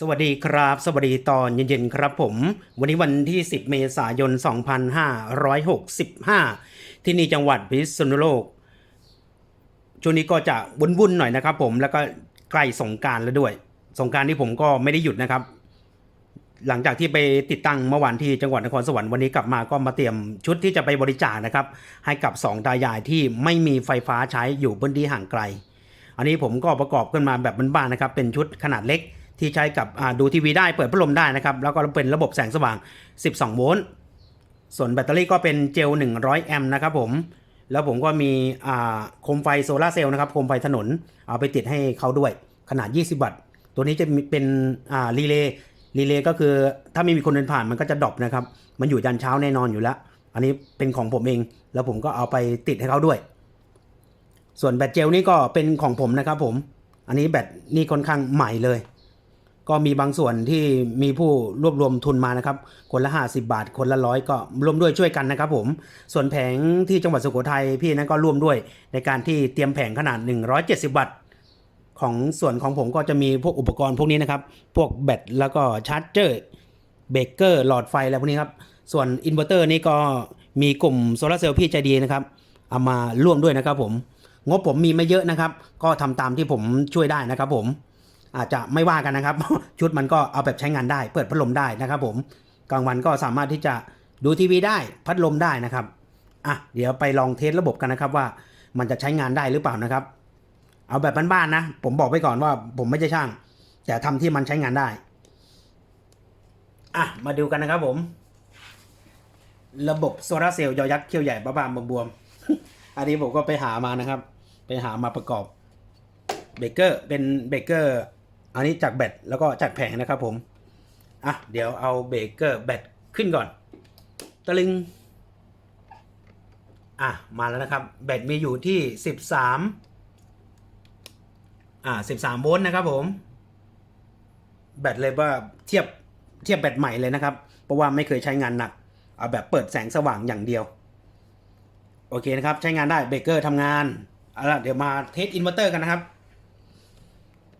สวัสดีครับ สวัสดีตอนเย็นๆครับผม วันนี้วันที่ 10 เมษายน 2565 ที่นี่จังหวัดพิษณุโลก ช่วงนี้ก็จะวุ่นๆหน่อยนะครับผมแล้วก็ใกล้สงการแล้วด้วย สงการที่ผมก็ไม่ได้หยุดนะครับ หลังจากที่ไปติดตั้งเมื่อวานที่จังหวัดนครสวรรค์วันนี้กลับมาก็มาเตรียมชุดที่จะไปบริจาคนะครับ ให้กับสองตายายที่ไม่มีไฟฟ้าใช้อยู่พื้นที่ห่างไกล อันนี้ผมก็ประกอบขึ้นมาแบบบ้านๆนะครับ เป็นชุดขนาดเล็ก ที่ใช้กับดูทีวีได้เปิดพัดลมได้นะครับ แล้วก็เป็นระบบแสงสว่าง 12 โวลต์ ส่วนแบตเตอรี่ก็เป็นเจล 100 แอมป์นะครับผม แล้วผมก็มีโคมไฟโซลาเซลล์นะครับ โคมไฟถนน เอาไปติดให้เขาด้วย ขนาด 20 วัตต์ ตัวนี้จะเป็นรีเลย์ รีเลย์ก็คือถ้าไม่มีคนเดินผ่านมันก็จะดรอปนะครับ มันอยู่ยันเช้าแน่นอนอยู่แล้ว อันนี้เป็นของผมเอง แล้วผมก็เอาไปติดให้เขาด้วย ส่วนแบตเจลนี่ก็เป็นของผมนะครับผม อันนี้แบตนี่ค่อนข้างใหม่เลย ก็มีบางส่วนที่มีผู้รวบรวมทุนมานะครับ คนละ 50 บาท คนละร้อยก็ร่วมด้วยช่วยกันนะครับผม ส่วนแผงที่จังหวัดสุโขทัยพี่นั้นก็ร่วมด้วยในการที่เตรียมแผงขนาด 170 วัตต์ของส่วนของผมก็จะมีพวกอุปกรณ์พวกนี้นะครับ พวกแบตแล้วก็ชาร์จเจอร์เบรกเกอร์หลอดไฟอะไรพวกนี้ครับ ส่วนอินเวอร์เตอร์นี่ก็มีกลุ่มโซลาเซลล์พี่ใจดีนะครับ เอามาร่วมด้วยนะครับผม งบผมมีไม่เยอะนะครับ ก็ทำตามที่ผมช่วยได้นะครับผม อาจจะไม่ว่ากันนะครับ ชุดมันก็เอาแบบใช้งานได้ เปิดพัดลมได้นะครับ ผมกลางวันก็สามารถที่จะดูทีวีได้พัดลมได้นะครับอะเดี๋ยวไปลองเทสระบบกันนะครับว่ามันจะใช้งานได้หรือเปล่านะครับ เอาแบบบ้านๆนะ ผมบอกไว้ก่อนว่าผมไม่ใช่ช่าง แต่ทำที่มันใช้งานได้อะมาดูกันนะครับผม ระบบโซลาเซลล์ยอยักษ์เขี้ยวใหญ่บ้าบามบวมๆอันนี้ผมก็ไปหามานะครับ ไปหามาประกอบเบเกอร์เป็นเบเกอร์ อันนี้จากแบตแล้วก็จากแผงนะครับผม อะ เดี๋ยวเอาเบรกเกอร์แบตขึ้นก่อน ตะลึง อะ มาแล้วนะครับ แบตมีอยู่ที่ 13 อ่า13 โวลต์นะครับผม แบตเลยว่าเทียบเทียบแบตใหม่เลยนะครับ เพราะว่าไม่เคยใช้งานหนัก เอาแบบเปิดแสงสว่างอย่างเดียว โอเคนะครับ ใช้งานได้เบรกเกอร์ทำงานเอาล่ะเดี๋ยวมาเทสอินเวอร์เตอร์กันนะครับ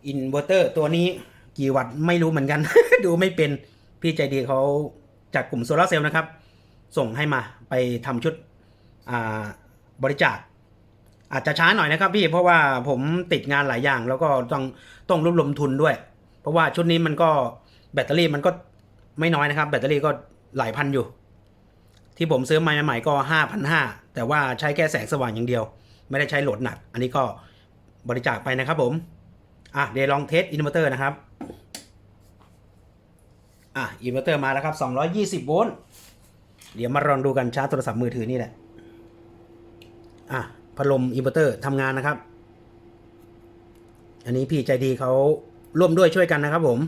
อินเวอร์เตอร์ตัวนี้กี่วัตต์ไม่รู้เหมือนกัน ดูไม่เป็นพี่ใจดีเขาจากกลุ่มโซลาเซลล์นะครับ ส่งให้มาไปทำชุดบริจาค อาจจะช้าหน่อยนะครับพี่เพราะว่าผมติดงานหลายอย่าง แล้วก็ต้องต้องรวบรวมทุนด้วย เพราะว่าชุดนี้มันก็แบตเตอรี่มันก็ไม่น้อยนะครับ แบตเตอรี่ก็หลายพันอยู่ ที่ผมซื้อมาใหม่ๆก็ห้าพันห้าแต่ว่าใช้แค่แสงสว่างอย่างเดียว ไม่ได้ใช้โหลดหนัก อันนี้ก็บริจาคไปนะครับผม อะเดี๋ยวลองเทสอินเวอร์เตอร์นะครับ อะอินเวอร์เตอร์มาแล้วครับ 220 โวลต์ เดี๋ยวมาลองดูกันชาร์จโทรศัพท์มือถือนี่แหละ อะพัดลมอินเวอร์เตอร์ทำงานนะครับ อันนี้พี่ใจดีเขาร่วมด้วยช่วยกันนะครับผม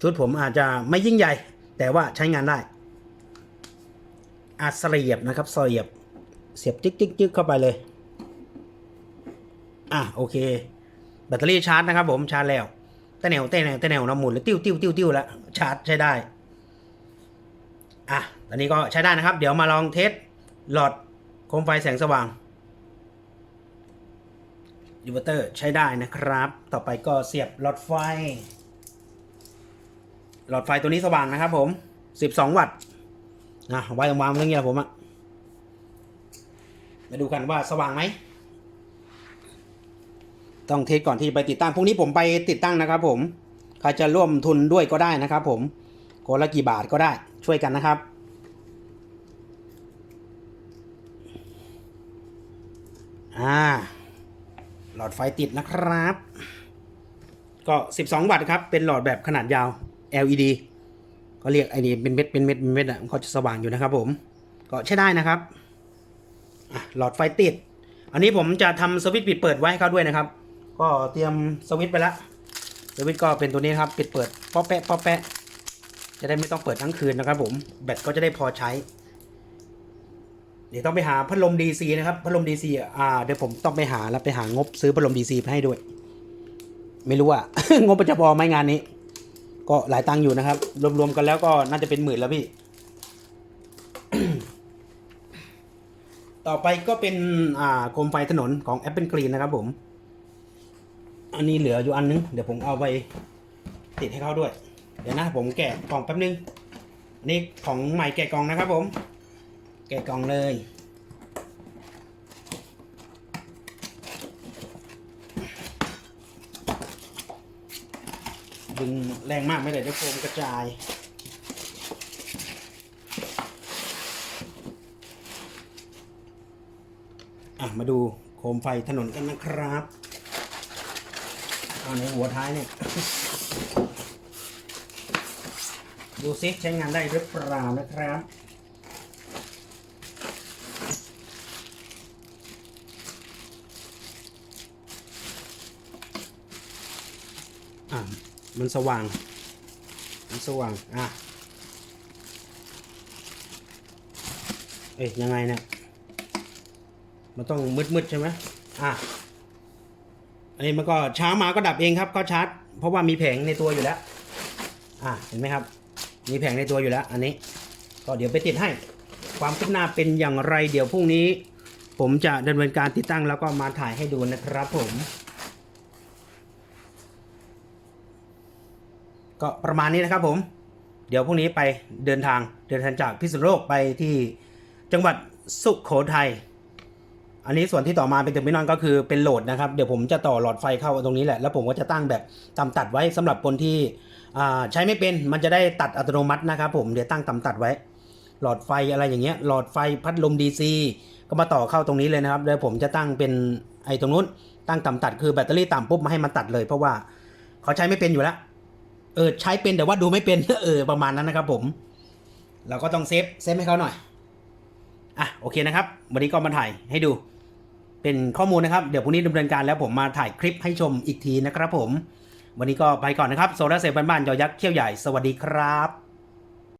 ชุดผมอาจจะไม่ยิ่งใหญ่ แต่ว่าใช้งานได้อาเสียบนะครับเสียบเสียบจิ๊กจิ๊กจิ๊กเข้าไปเลย อะโอเค แบตเตอรี่ชาร์จนะครับผมชาร์จแล้วแต่แนวแต่แนวแต่แนวนะหมุนแล้วติ้วติ้วติ้วติ้วแล้วชาร์จใช้ได้อะตอนนี้ก็ใช้ได้นะครับ เดี๋ยวมาลองเทสหลอดโคมไฟแสงสว่างยูเวอร์เตอร์ใช้ได้นะครับ ต่อไปก็เสียบหลอดไฟ หลอดไฟตัวนี้สว่างนะครับผม 12 วัตต์นะไว้ตรงวางเรื่องนี้แหละผมอะมาดูกันว่าสว่างไหม ต้องเทสก่อนที่ไปติดตั้งพรุ่งนี้ผมไปติดตั้งนะครับ ผมใครจะร่วมทุนด้วยก็ได้นะครับ ผมคนละกี่บาทก็ได้ช่วยกันนะครับอ่าหลอดไฟติดนะครับ ก็ 12 วัตต์ครับ เป็นหลอดแบบขนาดยาว LED ก็เรียกไอ้นี่เป็นเม็ดเป็นเม็ดเป็นเม็ดอะเขาจะสว่างอยู่นะครับ ผม ก็ใช้ได้นะครับหลอดไฟติด อันนี้ผมจะทำสวิตช์ปิดเปิดไว้ให้เขาด้วยนะครับ ก็เตรียมสวิตช์ไปละสวิตช์ก็เป็นตัวนี้ครับ ปิดเปิดป๊อปแปะป๊อปแปะจะได้ไม่ต้องเปิดทั้งคืนนะครับผมแบตก็จะได้พอใช้ เดี๋ยวต้องไปหาพัดลม DC นะครับพัดลม DC อ่าเดี๋ยวผมต้องไปหาแล้วไปหางบซื้อพัดลม DC ไปให้ด้วย ไม่รู้อะงบมันจะพอไหมงานนี้ ก็หลายตังค์อยู่นะครับ รวมๆกันแล้วก็น่าจะเป็นหมื่นแล้วพี่ต่อไปก็เป็นอ่าโคมไฟถนนของ Apple Green นะครับผม อันนี้เหลืออยู่อันนึง เดี๋ยวผมเอาไปติดให้เขาด้วย เดี๋ยวนะผมแกะกล่องแป๊บนึงอันนี่ของใหม่แกะกล่องนะครับผม แกะกล่องเลย ดึงแรงมากไม่ได้เดี๋ยวโฟมกระจายอะมาดูโคมไฟถนนกันนะครับ เอาในหัวท้ายเนี่ย ดูซิใช้งานได้หรือเปล่านะครับอะมันสว่าง มันสว่าง อะ เอ๊ยยังไงเนี่ย มันต้องมืดๆใช่ไหมอะ อันนี้มันก็เช้ามาก็ดับเองครับก็ชาร์จ เพราะว่ามีแผงในตัวอยู่แล้ว อะเห็นไหมครับ มีแผงในตัวอยู่แล้ว อันนี้ ก็เดี๋ยวไปติดให้ ความคืบหน้าเป็นอย่างไร เดี๋ยวพรุ่งนี้ ผมจะดำเนินการติดตั้งแล้วก็มาถ่ายให้ดูนะครับผม ก็ประมาณนี้นะครับผม เดี๋ยวพรุ่งนี้ไปเดินทางเดินทางจากพิษณุโลกไปที่จังหวัดสุขโขทัย อันนี้ส่วนที่ต่อมาเป็นเทอร์มินอลก็คือเป็นโหลดนะครับ เดี๋ยวผมจะต่อหลอดไฟเข้าตรงนี้แหละ แล้วผมก็จะตั้งแบบต่ำตัดไว้สำหรับคนที่ใช้ไม่เป็นมันจะได้ตัดอัตโนมัตินะครับผมเดี๋ยวตั้งต่ำตัดไว้ หลอดไฟอะไรอย่างเงี้ยหลอดไฟพัดลม DC ก็มาต่อเข้าตรงนี้เลยนะครับแล้วผมจะตั้งเป็นไอ้ตรงนู้นตั้งต่ำตัดคือแบตเตอรี่ต่ำปุ๊บมาให้มันตัดเลย เพราะว่าเขาใช้ไม่เป็นอยู่แล้วเออใช้เป็นแต่ว่าดูไม่เป็นเออประมาณนั้นนะครับผม เราก็ต้องเซฟเซฟให้เขาหน่อยอะโอเคนะครับ วันนี้ก็มาถ่ายให้ดู เป็นข้อมูลนะครับ เดี๋ยวพรุ่งนี้ดำเนินการแล้วผมมาถ่ายคลิปให้ชมอีกทีนะครับผม วันนี้ก็ไปก่อนนะครับโซลาเซลล์บ้านๆยอยักษ์เขี้ยวใหญ่ สวัสดีครับ